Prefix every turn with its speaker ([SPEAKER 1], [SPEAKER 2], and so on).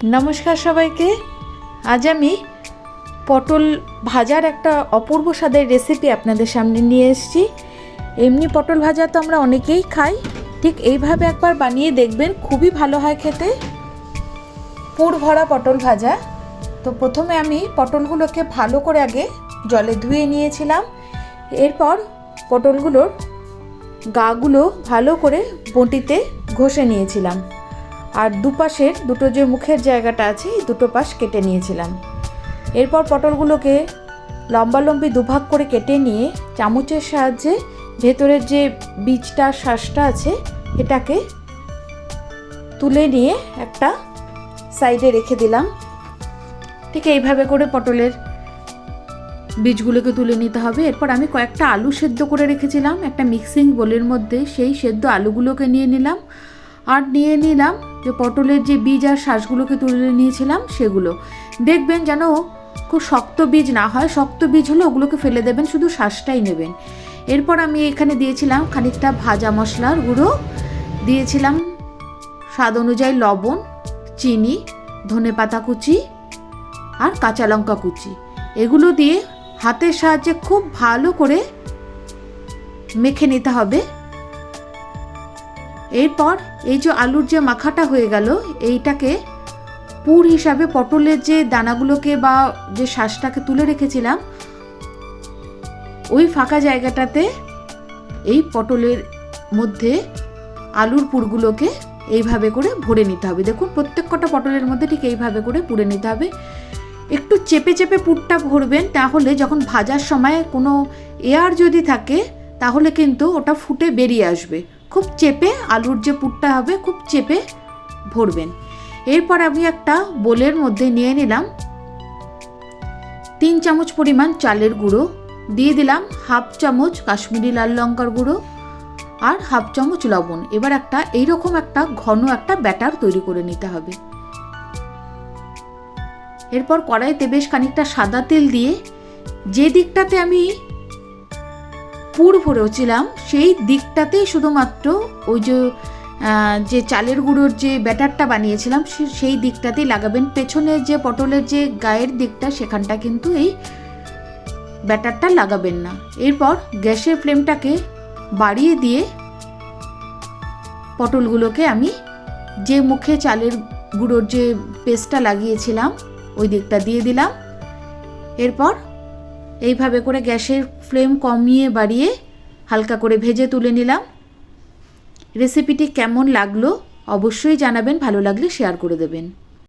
[SPEAKER 1] নমস্কার সবাইকে। আজ আমি পটল ভাজার একটা অপূর্ব স্বাদের রেসিপি আপনাদের সামনে নিয়ে এসেছি। এমনি পটল ভাজা তো আমরা অনেকেই খাই। ঠিক এইভাবে একবার বানিয়ে দেখবেন খুবই ভালো হয় খেতে। পুর ভরা পটল ভাজা। তো প্রথমে আমি পটলগুলোকে ভালো করে আগে জলে ধুয়ে নিয়েছিলাম। এরপর পটলগুলোর গাগুলো ভালো করে বটিতে ঘষে নিয়েছিলাম। আর দুপাশের দুটো যে মুখের জায়গাটা আছে, এই দুটো পাশ কেটে নিয়েছিলাম। এরপর পটলগুলোকে লম্বা লম্বি দুভাগ করে কেটে নিয়ে চামচের সাহায্যে ভেতরের যে বীজটা শ্বাসটা আছে, এটাকে তুলে নিয়ে একটা সাইডে রেখে দিলাম। ঠিক এইভাবে করে পটলের বীজগুলোকে তুলে নিতে হবে। এরপর আমি কয়েকটা আলু সেদ্ধ করে রেখেছিলাম, একটা মিক্সিং বোলের মধ্যে। সেই সেদ্ধ আলুগুলোকে নিয়ে নিলাম। আর নিয়ে নিলাম যে পটলের যে বীজ আর শ্বাসগুলোকে তুলে নিয়েছিলাম সেগুলো। দেখবেন যেন খুব শক্ত বীজ না হয়, শক্ত বীজ হলে ওগুলোকে ফেলে দেবেন, শুধু শ্বাসটাই নেবেন। এরপর আমি এখানে দিয়েছিলাম খানিকটা ভাজা মশলার গুঁড়ো, দিয়েছিলাম স্বাদ অনুযায়ী লবণ, চিনি, ধনে পাতা কুচি আর কাঁচা লঙ্কা কুচি। এগুলো দিয়ে হাতের সাহায্যে খুব ভালো করে মেখে নিতে হবে। এরপর এই যে আলুর যে মাখাটা হয়ে গেল, এইটাকে পুর হিসাবে পটলের যে দানাগুলোকে বা যে শ্বাসটাকে তুলে রেখেছিলাম, ওই ফাঁকা জায়গাটাতে এই পটলের মধ্যে আলুর পুরগুলোকে এইভাবে করে ভরে নিতে হবে। দেখুন প্রত্যেক কটা পটলের মধ্যে ঠিক এইভাবে করে পুড়ে নিতে হবে। একটু চেপে চেপে পুরটা ভরবেন, তাহলে যখন ভাজার সময় কোনো এয়ার যদি থাকে, তাহলে কিন্তু ওটা ফুটে বেরিয়ে আসবে। খুব চেপে আলুর যে পুরটা হবে খুব চেপে ভরবেন। এরপর আমি একটা বোলের মধ্যে নিয়ে নিলাম। তিন চামচ পরিমাণ চালের গুঁড়ো, দিয়ে দিলাম হাফ চামচ কাশ্মীরি লাল লঙ্কার গুঁড়ো আর হাফ চামচ লবণ। এবার একটা এইরকম একটা ঘন একটা ব্যাটার তৈরি করে নিতে হবে। এরপর কড়াইতে বেশ খানিকটা সাদা তেল দিয়ে যে দিকটাতে আমি পুর ভরেছিলাম, সেই দিকটাতেই শুধুমাত্র ওই যে যে চালের গুঁড়োর যে ব্যাটারটা বানিয়েছিলাম সেই দিকটাতেই লাগাবেন। পেছনের যে পটলের যে গায়ের দিকটা, সেখানটা কিন্তু এই ব্যাটারটা লাগাবেন না। এরপর গ্যাসের ফ্লেমটাকে বাড়িয়ে দিয়ে পটলগুলোকে আমি যে মুখে চালের গুঁড়োর যে পেস্টটা লাগিয়েছিলাম, ওই দিকটা দিয়ে দিলাম। এরপর এইভাবে করে গ্যাসের ফ্লেম কমিয়ে বাড়িয়ে হালকা করে ভেজে তুলে নিলাম। রেসিপিটি কেমন লাগল অবশ্যই জানাবেন, ভালো লাগলে শেয়ার করে দেবেন।